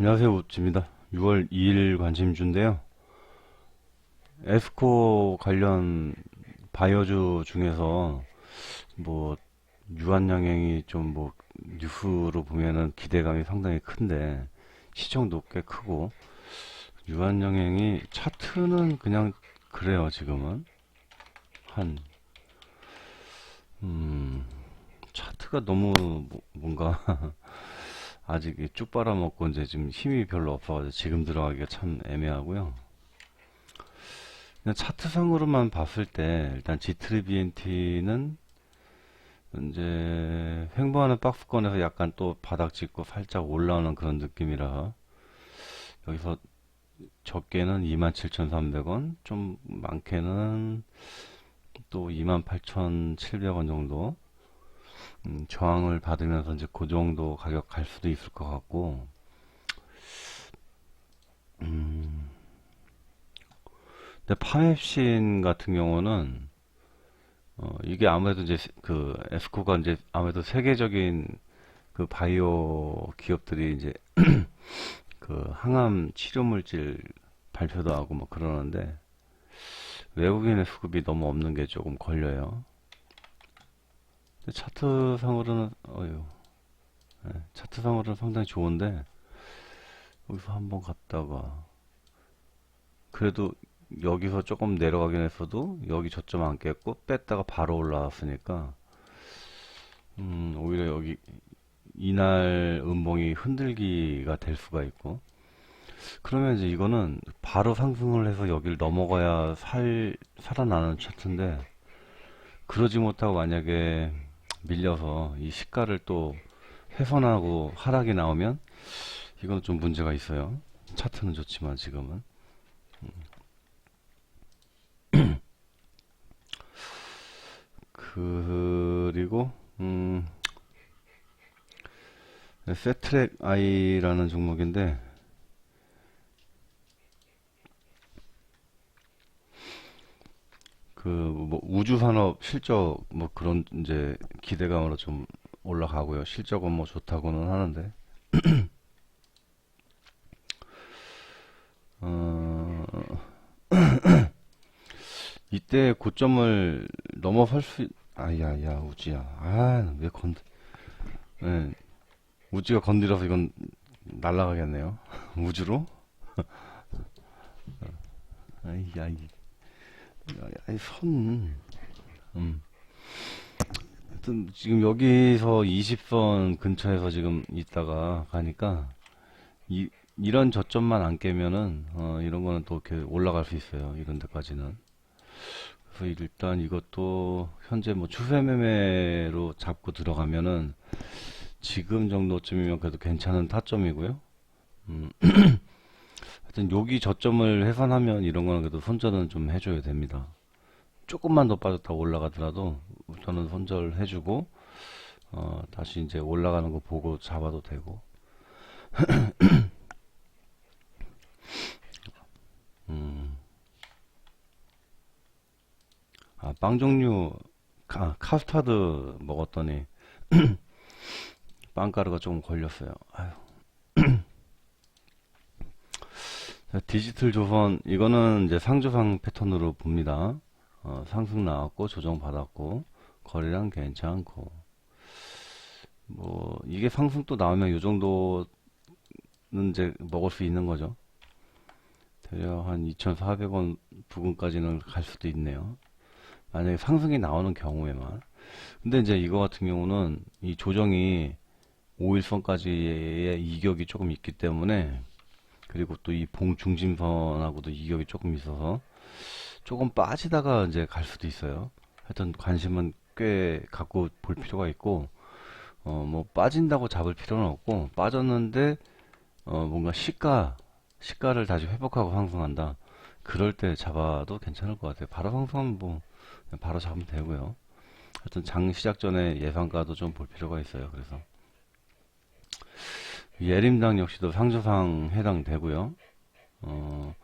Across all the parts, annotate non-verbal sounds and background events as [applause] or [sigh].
안녕하세요. 우찌입니다. 6월 2일 관심주인데요. 에스코 관련 바이오주 중에서 뭐 유한양행이 좀 뭐 뉴스로 보면은 기대감이 상당히 큰데 시청도 꽤 크고 유한양행이 차트는 그냥 그래요. 지금은 한 음, 차트가 너무 뭐- 뭔가 [laughs] 아직 이쭉 빨아먹고 이제 지금 힘이 별로 없어가지고 지금 들어가기가 참 애매하고요. 그냥 차트상으로만 봤을 때 일단 G3BNT는 이제 횡보하는 박스권에서 약간 또 바닥 짚고 살짝 올라오는 그런 느낌이라 여기서 적게는 27,300원, 좀 많게는 또 28,700원 정도 음, 저항을 받으면서 이제 그 정도 가격 갈 수도 있을 것 같고, 음, 근데 파맵신 같은 경우는, 어, 이게 아무래도 이제 그 에스코가 이제 아무래도 세계적인 그 바이오 기업들이 이제 [clears throat] 그 항암 치료 물질 발표도 하고 뭐 그러는데, 외국인의 수급이 너무 없는 게 조금 걸려요. 차트상으로는 어유 차트상으로는 상당히 좋은데 여기서 한번 갔다가 그래도 여기서 조금 내려가긴 했어도 여기 저점 안 깼고 뺐다가 바로 올라왔으니까 음 오히려 여기 이날 음봉이 흔들기가 될 수가 있고. 그러면 이제 이거는 바로 상승을 해서 여기를 넘어가야 살 살아나는 차트인데 그러지 못하고 만약에 밀려서 이 시가를 또 훼손하고 하락이 나오면 이건 좀 문제가 있어요. 차트는 좋지만 지금은. 음. [clears throat] 그리고 음 세트랙 아이라는 종목인데 그뭐 우주 산업 실적 뭐 그런 이제 기대감으로 좀 올라가고요. 실적은 뭐 좋다고는 하는데. [clears throat] 어 [clears throat] 이때 고점을 넘어설 수 아야야 우지야. 아왜 건 예, 우지가 건드려서 이건 날라가겠네요. [laughs] 우주로? [laughs] 아이야 이 아니 선 음. 하여튼 지금 여기서 20선 근처에서 지금 있다가 가니까 이, 이런 저점만 안 깨면은 어, 이런 거는 또 이렇게 올라갈 수 있어요. 이런 데까지는. 그래서 일단 이것도 현재 뭐 추세 매매로 잡고 들어가면은 지금 정도쯤이면 그래도 괜찮은 타점이고요. 음. [clears throat] 하여튼 여기 저점을 해산하면 이런 거는 그래도 손절은 좀 해줘야 됩니다. 조금만 더 빠졌다 올라가더라도 저는 손절 해주고 어, 다시 이제 올라가는 거 보고 잡아도 되고 [clears throat] 음. 아, 빵 종류 카, 카스타드 먹었더니 [clears throat] 빵가루가 조금 걸렸어요. 아유. 자, 디지털 조선 이거는 이제 상조상 패턴으로 봅니다. 어, 상승 나왔고 조정 받았고 거래량 괜찮고 뭐 이게 상승 또 나오면 이 정도는 이제 먹을 수 있는 거죠. 대략 한 2,400원 부근까지는 갈 수도 있네요. 만약에 상승이 나오는 경우에만. 근데 이제 이거 같은 경우는 이 조정이 5일선까지의 이격이 조금 있기 때문에 그리고 또 이 봉 중심선하고도 이격이 조금 있어서 조금 빠지다가 이제 갈 수도 있어요. 하여튼 관심은 꽤 갖고 볼 필요가 있고, 어, 뭐 빠진다고 잡을 필요는 없고, 빠졌는데, 어, 뭔가 시가, 시가를 다시 회복하고 상승한다. 그럴 때 잡아도 괜찮을 것 같아요. 바로 상승하면 뭐, 바로 잡으면 되고요. 하여튼 장 시작 전에 예상가도 좀 볼 필요가 있어요. 그래서. 예림당 역시도 상조상 해당되고요. 어,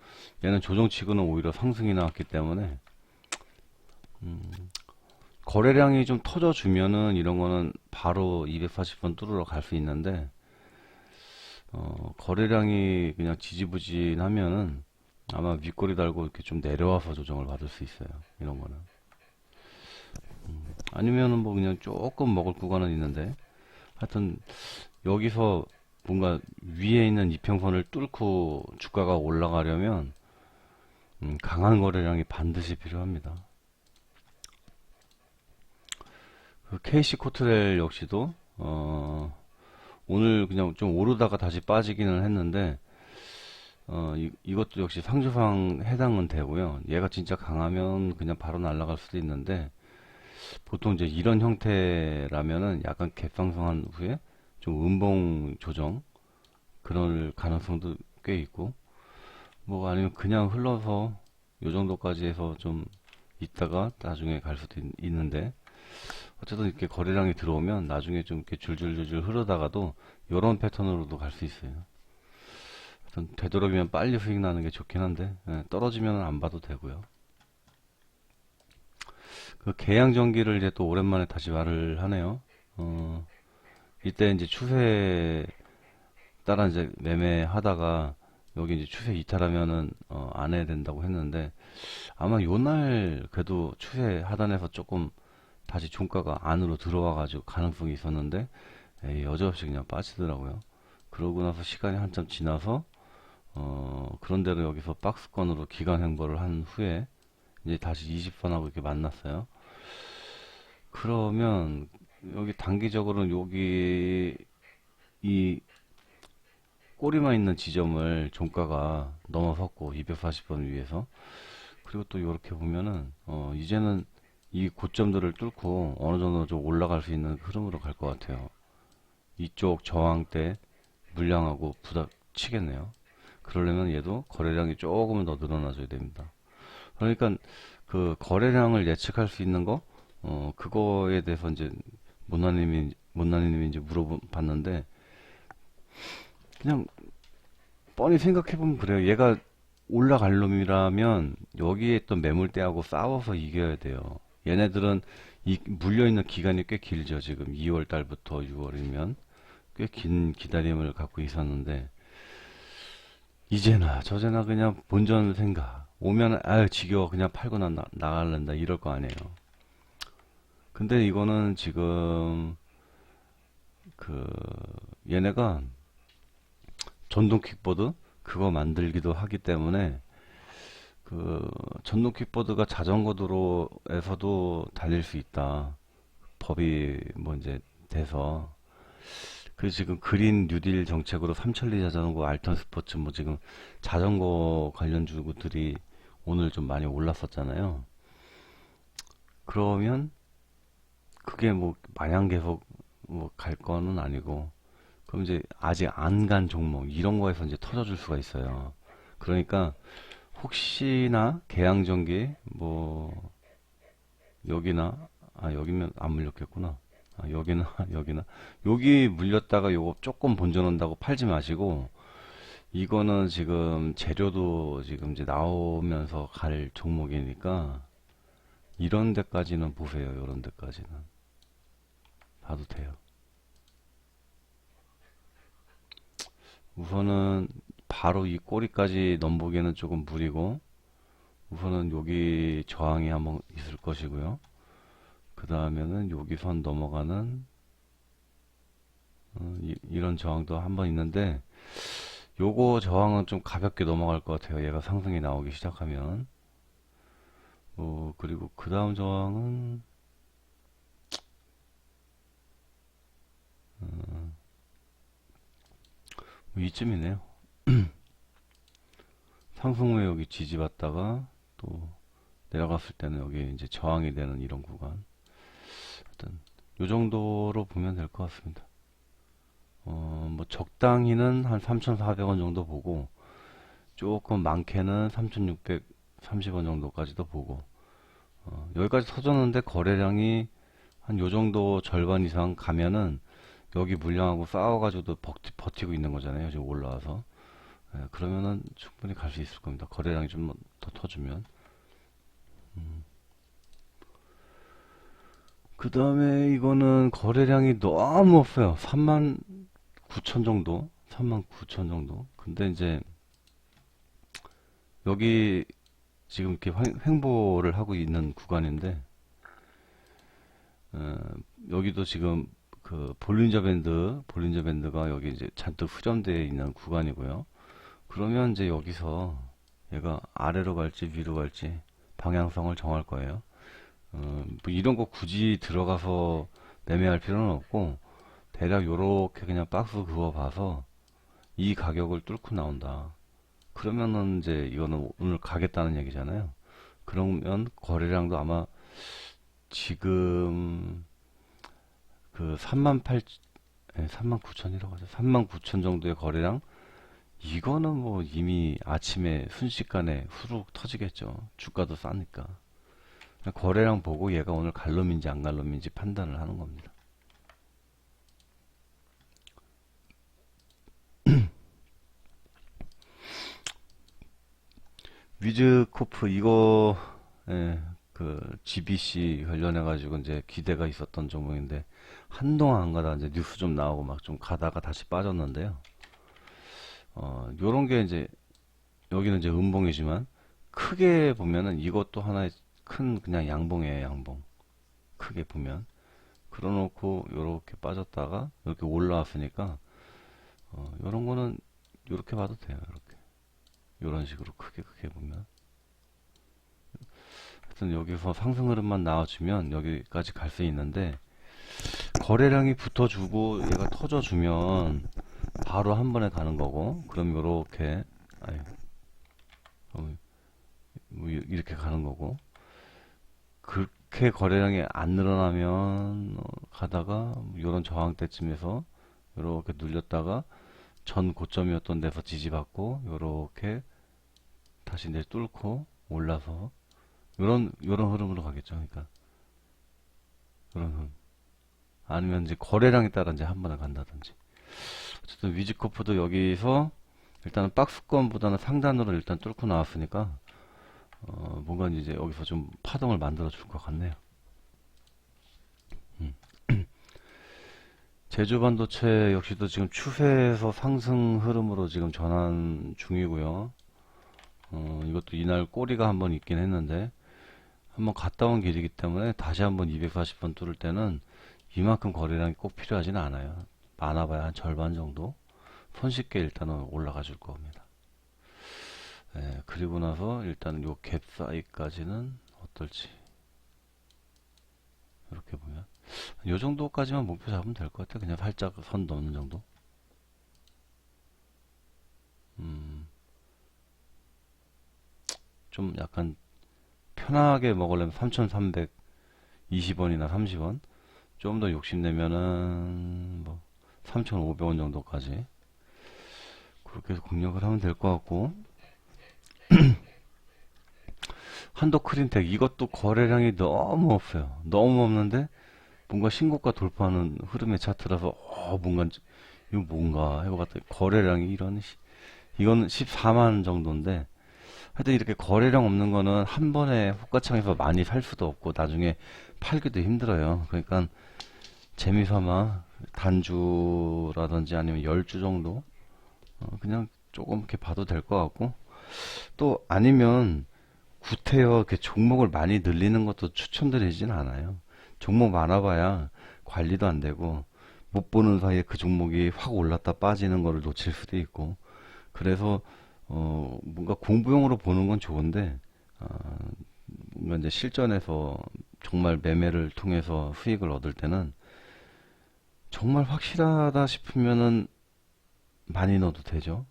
얘는 조정치고는 오히려 상승이 나왔기 때문에 음, 거래량이 좀 터져주면은 이런 거는 바로 240번 뚫으러 갈 수 있는데 어, 거래량이 그냥 지지부진하면은 아마 윗꼬리 달고 이렇게 좀 내려와서 조정을 받을 수 있어요. 이런 거는. 음, 아니면은 뭐 그냥 조금 먹을 구간은 있는데 하여튼 여기서 뭔가 위에 있는 이평선을 뚫고 주가가 올라가려면 음, 강한 거래량이 반드시 필요합니다. 그 KC 코트렐 역시도 어, 오늘 그냥 좀 오르다가 다시 빠지기는 했는데 어, 이, 이것도 역시 상주상 해당은 되고요. 얘가 진짜 강하면 그냥 바로 날아갈 수도 있는데 보통 이제 이런 형태라면은 약간 갭상승한 후에 좀 음봉 조정 그럴 가능성도 꽤 있고 뭐 아니면 그냥 흘러서 요 정도까지 해서 좀 있다가 나중에 갈 수도 있, 있는데 어쨌든 이렇게 거래량이 들어오면 나중에 좀 이렇게 줄줄줄줄 흐르다가도 요런 패턴으로도 갈 수 있어요. 하여튼 되도록이면 빨리 수익 나는 게 좋긴 한데 예, 떨어지면 안 봐도 되고요. 그 계양 전기를 이제 또 오랜만에 다시 말을 하네요. 어, 이때 이제 추세 따라 이제 매매하다가 여기 이제 추세 이탈하면은 어, 안 해야 된다고 했는데 아마 요 날 그래도 추세 하단에서 조금 다시 종가가 안으로 들어와 가지고 가능성이 있었는데 에이, 여지없이 그냥 빠지더라고요. 그러고 나서 시간이 한참 지나서 어, 그런대로 여기서 박스권으로 기간 행보를 한 후에 이제 다시 20선하고 이렇게 만났어요. 그러면 여기 단기적으로는 여기 이 꼬리만 있는 지점을 종가가 넘어섰고 240원 위에서 그리고 또 이렇게 보면은 어 이제는 이 고점들을 뚫고 어느 정도 좀 올라갈 수 있는 흐름으로 갈 것 같아요. 이쪽 저항 때 물량하고 부닥치겠네요. 그러려면 얘도 거래량이 조금은 더 늘어나줘야 됩니다. 그러니까 그 거래량을 예측할 수 있는 거, 어, 그거에 대해서 이제 못나님이 이제 물어봤는데, 그냥 뻔히 생각해보면 그래요. 얘가 올라갈 놈이라면 여기에 있던 매물대하고 싸워서 이겨야 돼요. 얘네들은 이 물려있는 기간이 꽤 길죠. 지금 2월 달부터 6월이면 꽤 긴 기다림을 갖고 있었는데 이제나 저제나 그냥 본전 생각 오면 아유 지겨워 그냥 팔고 나, 나 나갈란다 이럴 거 아니에요. 근데 이거는 지금 그 얘네가 전동 킥보드 그거 만들기도 하기 때문에 그 전동 킥보드가 자전거 도로에서도 달릴 수 있다. 법이 뭐 이제 돼서 그 지금 그린 뉴딜 정책으로 삼천리 자전거, 알턴 스포츠 뭐 지금 자전거 관련 주들이 오늘 좀 많이 올랐었잖아요. 그러면 그게 뭐 마냥 계속 뭐 갈 거는 아니고 그럼 이제 아직 안 간 종목 이런 거에서 이제 터져줄 수가 있어요. 그러니까 혹시나 계양전기 뭐 여기나 아 여기면 안 물렸겠구나. 아, 여기나 [laughs] 여기나 여기 물렸다가 요거 조금 본전한다고 팔지 마시고 이거는 지금 재료도 지금 이제 나오면서 갈 종목이니까 이런 데까지는 보세요. 이런 데까지는 봐도 돼요. 우선은 바로 이 꼬리까지 넘보기에는 조금 무리고 우선은 여기 저항이 한번 있을 것이고요. 그 다음에는 여기 선 넘어가는 어, 이, 런 저항도 한번 있는데 요거 저항은 좀 가볍게 넘어갈 것 같아요. 얘가 상승이 나오기 시작하면 어, 그리고 그 다음 저항은 어, 뭐 이쯤이네요. [clears throat] 상승 후에 여기 지지받다가 또 내려갔을 때는 여기 이제 저항이 되는 이런 구간. 하여튼 요 정도로 보면 될 것 같습니다. 어, 뭐 적당히는 한 3,400원 정도 보고 조금 많게는 3,630원 정도까지도 보고 어, 여기까지 터졌는데 거래량이 한 요 정도 절반 이상 가면은 여기 물량하고 싸워가지고도 버티, 버티 고 있는 거잖아요. 지금 올라와서. 예, 그러면은 충분히 갈 수 있을 겁니다. 거래량이 좀 더 터주면. 음. 그 다음에 이거는 거래량이 너무 없어요. 3만 9천 정도? 39,000 정도. 근데 이제 여기 지금 이렇게 횡- 횡보를 하고 있는 구간인데 어, 여기도 지금 그 볼린저 밴드, 볼린저 밴드가 여기 이제 잔뜩 수렴되어 있는 구간이고요. 그러면 이제 여기서 얘가 아래로 갈지 위로 갈지 방향성을 정할 거예요. 어, 뭐 이런 거 굳이 들어가서 매매할 필요는 없고 대략 요렇게 그냥 박스 그거 봐서 이 가격을 뚫고 나온다. 그러면은 이제 이거는 오늘 가겠다는 얘기잖아요. 그러면 거래량도 아마 지금 그 3만 8, 예, 3만 9천이라고 하죠. 3만 9천 정도의 거래량. 이거는 뭐 이미 아침에 순식간에 후룩 터지겠죠. 주가도 싸니까. 거래량 보고 얘가 오늘 갈놈인지 안 갈놈인지 판단을 하는 겁니다. [clears throat] 위즈코프 이거 예, 그 GBC 관련해 가지고 이제 기대가 있었던 종목인데 한동안 안 가다 이제 뉴스 좀 나오고 막 좀 가다가 다시 빠졌는데요. 어, 요런 게 이제 여기는 이제 음봉이지만 크게 보면은 이것도 하나의 큰 그냥 양봉이에요, 양봉. 크게 보면. 그러 놓고 요렇게 빠졌다가 이렇게 올라왔으니까 어, 요런 거는 요렇게 봐도 돼요, 이렇게. 요런 식으로 크게 크게 보면. 하여튼 여기서 상승 흐름만 나와주면 여기까지 갈 수 있는데 거래량이 붙어주고 얘가 터져주면 바로 한 번에 가는 거고 그럼 요렇게 아유, 어, 뭐 이- 이렇게 가는 거고 그렇게 거래량이 안 늘어나면 어, 가다가 요런 저항대쯤에서 요렇게 눌렸다가 전 고점이었던 데서 지지받고 요렇게 다시 이제 뚫고 올라서 요런 요런 흐름으로 가겠죠. 그러니까 요런 흐름. 아니면 이제 거래량에 따라 이제 한 번에 간다든지. 어쨌든 위즈코프도 여기서 일단은 박스권보다는 상단으로 일단 뚫고 나왔으니까 어, 뭔가 이제 여기서 좀 파동을 만들어 줄 것 같네요. 음. [clears throat] 제주 반도체 역시도 지금 추세에서 상승 흐름으로 지금 전환 중이고요. 어, 이것도 이날 꼬리가 한번 있긴 했는데 한번 갔다 온 길이기 때문에 다시 한번 240번 뚫을 때는 이만큼 거래량이 꼭 필요하지는 않아요. 많아봐야 한 절반 정도. 손쉽게 일단은 올라가 줄 겁니다. 예, 그리고 나서 일단은 요 갭 사이까지는 어떨지. 이렇게 보면. 요 정도까지만 목표 잡으면 될 것 같아요. 그냥 살짝 선 넘는 정도. 음, 좀 약간 편하게 먹으려면 3,320원이나 30원. 좀 더 욕심내면은 뭐 3,500원 정도까지 그렇게 해서 공략을 하면 될 것 같고 [clears throat] 한도 크린텍 이것도 거래량이 너무 없어요. 너무 없는데 뭔가 신고가 돌파하는 흐름의 차트라서 어 뭔가 이거 뭔가 해보갔더니 거래량이 이런 시- 이거는 14만 정도인데 하여튼 이렇게 거래량 없는 거는 한 번에 호가창에서 많이 살 수도 없고 나중에 팔기도 힘들어요. 그러니까 재미삼아 단주라든지 아니면 열 주 정도 어, 그냥 조금 이렇게 봐도 될 것 같고 또 아니면 구태여 이렇게 종목을 많이 늘리는 것도 추천드리진 않아요. 종목 많아봐야 관리도 안 되고 못 보는 사이에 그 종목이 확 올랐다 빠지는 거를 놓칠 수도 있고 그래서 어 뭔가 공부용으로 보는 건 좋은데 아, 뭔가 이제 실전에서 정말 매매를 통해서 수익을 얻을 때는 정말 확실하다 싶으면은 많이 넣어도 되죠.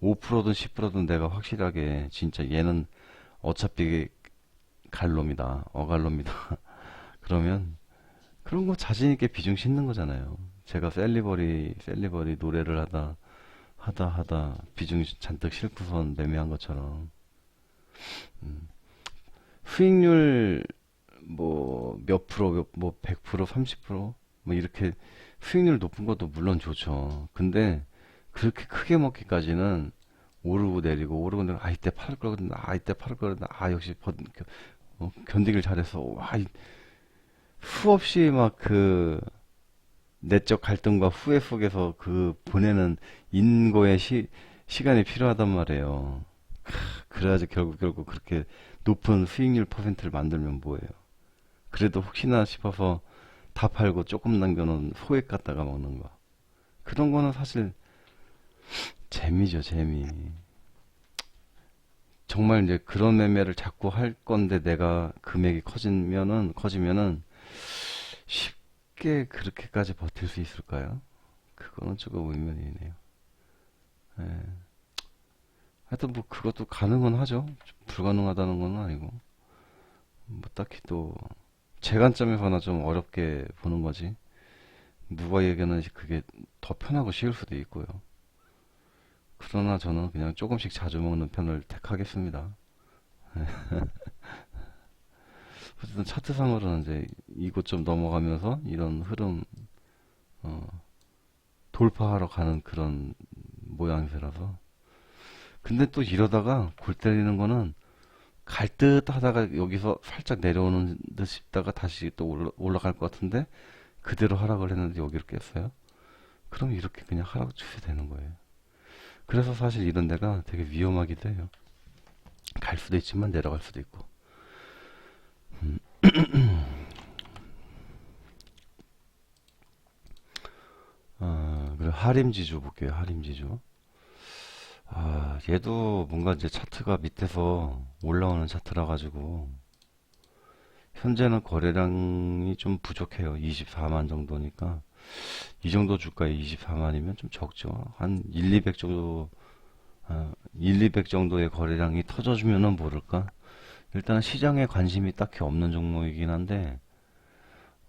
5%든 10%든 내가 확실하게 진짜 얘는 어차피 갈놈이다. 어갈놈이다. [laughs] 그러면 그런 거 자신 있게 비중 싣는 거잖아요. 제가 셀리버리 셀리버리 노래를 하다 하다 하다 비중 잔뜩 싣고선 매매한 것처럼 음. 수익률 뭐 몇 프로 몇- 뭐100% 30%뭐 이렇게 수익률 높은 것도 물론 좋죠. 근데 그렇게 크게 먹기까지는 오르고 내리고 오르고 내리고 아 이때 팔을 걸 그랬나 아 이때 팔을 걸 그랬나 아 역시 버, 겨- 어, 견디길 잘해서 와 이- 수없이 막그 내적 갈등과 후회 속에서 그 보내는 인고의 시, 시간이 필요하단 말이에요. 크, 그래야지 결국 결국 그렇게 높은 수익률 퍼센트를 만들면 뭐예요. 그래도 혹시나 싶어서 다 팔고 조금 남겨놓은 소액 갖다가 먹는 거. 그런 거는 사실 재미죠, 재미. 정말 이제 그런 매매를 자꾸 할 건데 내가 금액이 커지면은, 커지면은 쉽 게 그렇게까지 버틸 수 있을까요? 그거는 조금 의문이네요. 예. 하여튼 뭐 그것도 가능은 하죠. 불가능하다는 건 아니고. 뭐 딱히 또 제 관점에서 나 좀 어렵게 보는 거지. 누가 얘기하는 그게 더 편하고 쉬울 수도 있고요. 그러나 저는 그냥 조금씩 자주 먹는 편을 택하겠습니다. [laughs] 어쨌든 차트상으로는 이제 이곳 좀 넘어가면서 이런 흐름 어, 돌파하러 가는 그런 모양새라서 근데 또 이러다가 골 때리는 거는 갈 듯 하다가 여기서 살짝 내려오는 듯 싶다가 다시 또 올라, 올라갈 것 같은데 그대로 하락을 했는데 여기를 깼어요. 그럼 이렇게 그냥 하락 추세 되는 거예요. 그래서 사실 이런 데가 되게 위험하기도 해요. 갈 수도 있지만 내려갈 수도 있고. 음. [clears throat] 아, 그리고 하림지주 볼게요. 하림지주. 아, 얘도 뭔가 이제 차트가 밑에서 올라오는 차트라 가지고 현재는 거래량이 좀 부족해요. 24만 정도니까 이 정도 주가에 24만이면 좀 적죠. 한 1, 200 정도 아, 1, 200 정도의 거래량이 터져주면은 모를까. 일단 시장에 관심이 딱히 없는 종목이긴 한데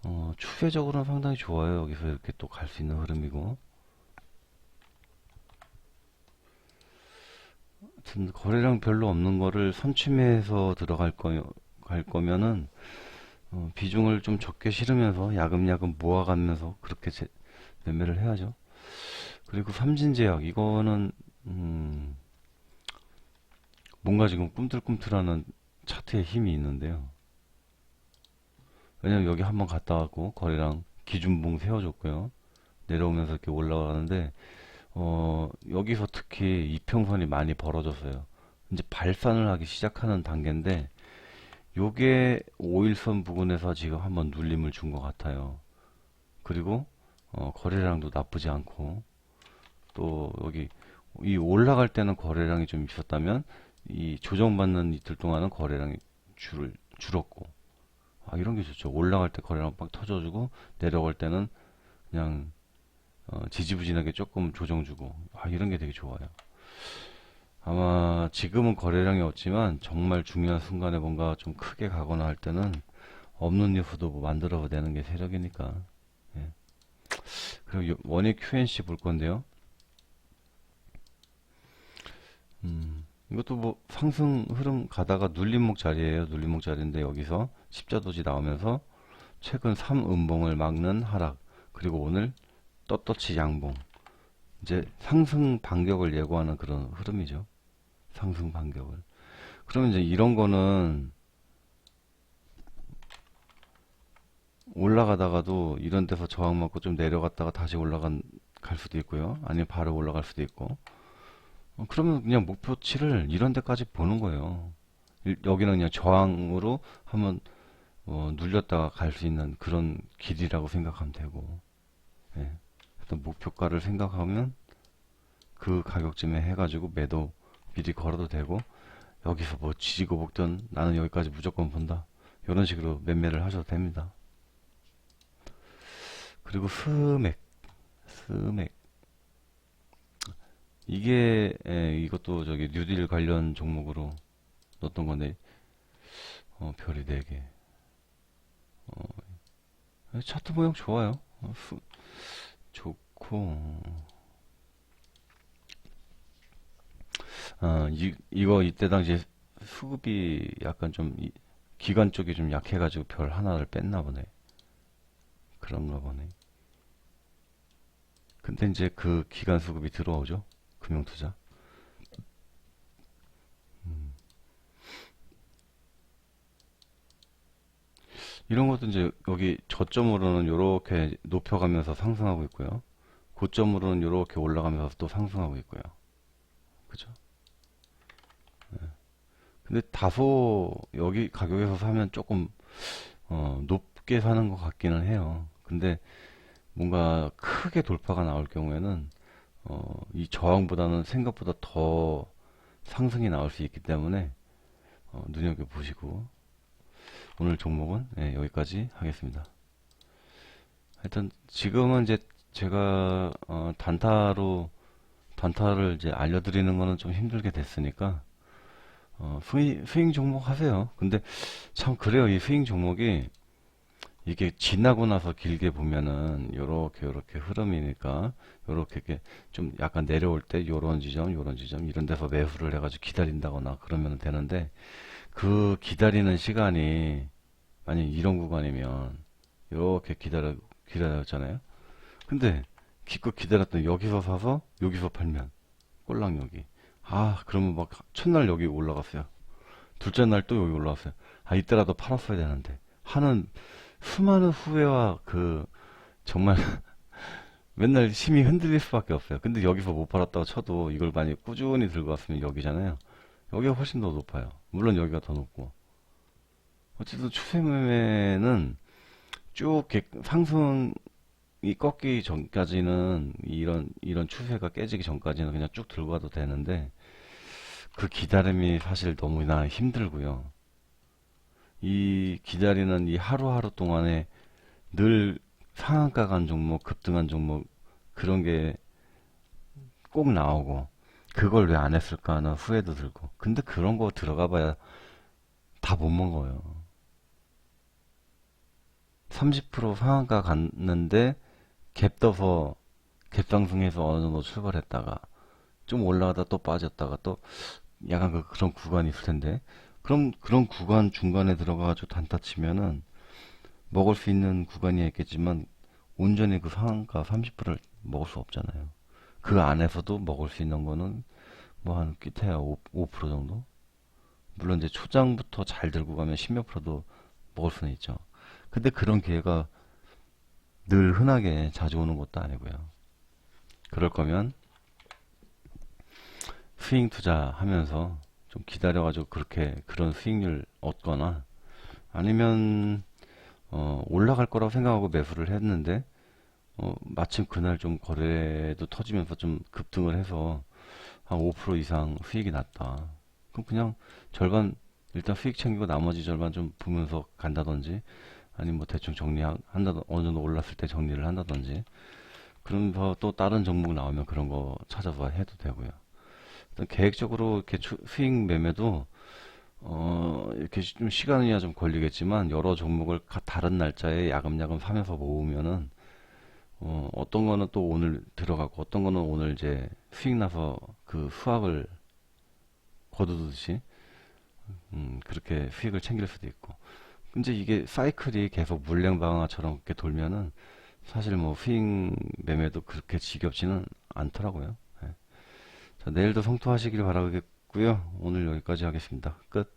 어, 추세적으로는 상당히 좋아요. 여기서 이렇게 또 갈 수 있는 흐름이고. 거래량 별로 없는 거를 선취매해서 들어갈 거, 갈 거면은 어, 비중을 좀 적게 실으면서 야금야금 모아가면서 그렇게 제, 매매를 해야죠. 그리고 삼진제약 이거는 음, 뭔가 지금 꿈틀꿈틀하는 차트에 힘이 있는데요. 왜냐면 여기 한번 갔다 왔고 거래량 기준봉 세워줬고요. 내려오면서 이렇게 올라가는데 어, 여기서 특히 이평선이 많이 벌어졌어요. 이제 발산을 하기 시작하는 단계인데 요게 5일선 부근에서 지금 한번 눌림을 준 것 같아요. 그리고 어, 거래량도 나쁘지 않고 또 여기 이 올라갈 때는 거래량이 좀 있었다면 이 조정받는 이틀 동안은 거래량이 줄, 줄었고 아 이런 게 좋죠. 올라갈 때 거래량 빡 터져주고 내려갈 때는 그냥 어, 지지부진하게 조금 조정 주고 아 이런 게 되게 좋아요. 아마 지금은 거래량이 없지만 정말 중요한 순간에 뭔가 좀 크게 가거나 할 때는 없는 뉴스도 뭐 만들어 내는 게 세력이니까. 예. 그리고 요- 원익 QNC 볼 건데요. 음, 이것도 뭐 상승 흐름 가다가 눌림목 자리예요. 눌림목 자리인데 여기서 십자도지 나오면서 최근 3음봉을 막는 하락 그리고 오늘 떳떳이 양봉 이제 상승 반격을 예고하는 그런 흐름이죠. 상승 반격을. 그러면 이제 이런 거는 올라가다가도 이런 데서 저항 맞고 좀 내려갔다가 다시 올라간 갈 수도 있고요. 아니면 바로 올라갈 수도 있고. 어, 그러면 그냥 목표치를 이런 데까지 보는 거예요. 일- 여기는 그냥 저항으로 한번 어, 눌렸다가 갈 수 있는 그런 길이라고 생각하면 되고. 예. 일단 목표가를 생각하면 그 가격쯤에 해가지고 매도 미리 걸어도 되고 여기서 뭐 지지고 볶든 나는 여기까지 무조건 본다 이런 식으로 매매를 하셔도 됩니다 그리고 스맥 스맥 이게 예, 이것도 저기 뉴딜 관련 종목으로 넣었던 건데 어, 별이 4개 어, 차트 모양 좋아요 어, 수- 좋고 어, 이, 이거 이때 당시에 수급이 약간 좀 이- 기관 쪽이 좀 약해가지고 별 하나를 뺐나 보네. 그런가 보네. 근데 이제 그 기관 수급이 들어오죠. 금융투자. 음. 이런 것도 이제 여기 저점으로는 이렇게 높여가면서 상승하고 있고요. 고점으로는 이렇게 올라가면서 또 상승하고 있고요. 그죠? 네. 근데 다소 여기 가격에서 사면 조금 어, 높게 사는 것 같기는 해요. 근데 뭔가 크게 돌파가 나올 경우에는 어, 이 저항보다는 생각보다 더 상승이 나올 수 있기 때문에 어, 눈여겨보시고 오늘 종목은 예, 여기까지 하겠습니다. 하여튼 지금은 이제 제가 어, 단타로 단타를 이제 알려드리는 거는 좀 힘들게 됐으니까 어, 스윙, 스윙 종목 하세요. 근데 참 그래요. 이 스윙 종목이 이게 지나고 나서 길게 보면은 요렇게 요렇게 흐름이니까 요렇게 이렇게 좀 약간 내려올 때 요런 지점 요런 지점 이런 데서 매수를 해가지고 기다린다거나 그러면 되는데 그 기다리는 시간이 만약 이런 구간이면 요렇게 기다려 기다렸잖아요. 근데 기껏 기다렸더니 여기서 사서 여기서 팔면 꼴랑 여기 아 그러면 막 첫날 여기 올라갔어요. 둘째 날 또 여기 올라갔어요. 아 이때라도 팔았어야 되는데 하는 수많은 후회와 그 정말 [laughs] 맨날 심이 흔들릴 수밖에 없어요. 근데 여기서 못 팔았다고 쳐도 이걸 만약 꾸준히 들고 왔으면 여기잖아요. 여기가 훨씬 더 높아요. 물론 여기가 더 높고. 어쨌든 추세 매매는 쭉 개- 상승이 꺾기 전까지는 이런 이런 추세가 깨지기 전까지는 그냥 쭉 들고 가도 되는데 그 기다림이 사실 너무나 힘들고요. 이 기다리는 이 하루하루 동안에 늘 상한가 간 종목, 급등한 종목 그런 게 꼭 나오고 그걸 왜 안 했을까 하는 후회도 들고 근데 그런 거 들어가 봐야 다 못 먹어요. 30% 상한가 갔는데 갭 떠서 갭 상승해서 어느 정도 출발했다가 좀 올라가다 또 빠졌다가 또 약간 그, 그런 구간이 있을 텐데 그럼 그런 구간 중간에 들어가가지고 단타 치면은 먹을 수 있는 구간이 있겠지만 온전히 그 상한가 30%를 먹을 수 없잖아요. 그 안에서도 먹을 수 있는 거는 뭐한 5, 5% 정도? 물론 이제 초장부터 잘 들고 가면 10몇 프로도 먹을 수는 있죠. 근데 그런 기회가 늘 흔하게 자주 오는 것도 아니고요. 그럴 거면 스윙 투자하면서 좀 기다려가지고 그렇게 그런 수익률 얻거나 아니면 어, 올라갈 거라고 생각하고 매수를 했는데 어, 마침 그날 좀 거래도 터지면서 좀 급등을 해서 한 5% 이상 수익이 났다. 그럼 그냥 절반 일단 수익 챙기고 나머지 절반 좀 보면서 간다든지 아니면 뭐 대충 정리한다 어느 정도 올랐을 때 정리를 한다든지 그러면서 또 다른 종목 나오면 그런 거 찾아서 해도 되고요. 계획적으로 이렇게 추- 수익 매매도 어, 이렇게 좀 시간이야 좀 걸리겠지만 여러 종목을 가- 다른 날짜에 야금야금 사면서 모으면은 어, 어떤 거는 또 오늘 들어가고 어떤 거는 오늘 이제 수익 나서 그 수확을 거두듯이 음, 그렇게 수익을 챙길 수도 있고 근데 이게 사이클이 계속 물량방아처럼 이렇게 돌면은 사실 뭐 수익 매매도 그렇게 지겹지는 않더라고요. 예. 자, 내일도 성투하시길 바라겠고요. 오늘 여기까지 하겠습니다. 끝.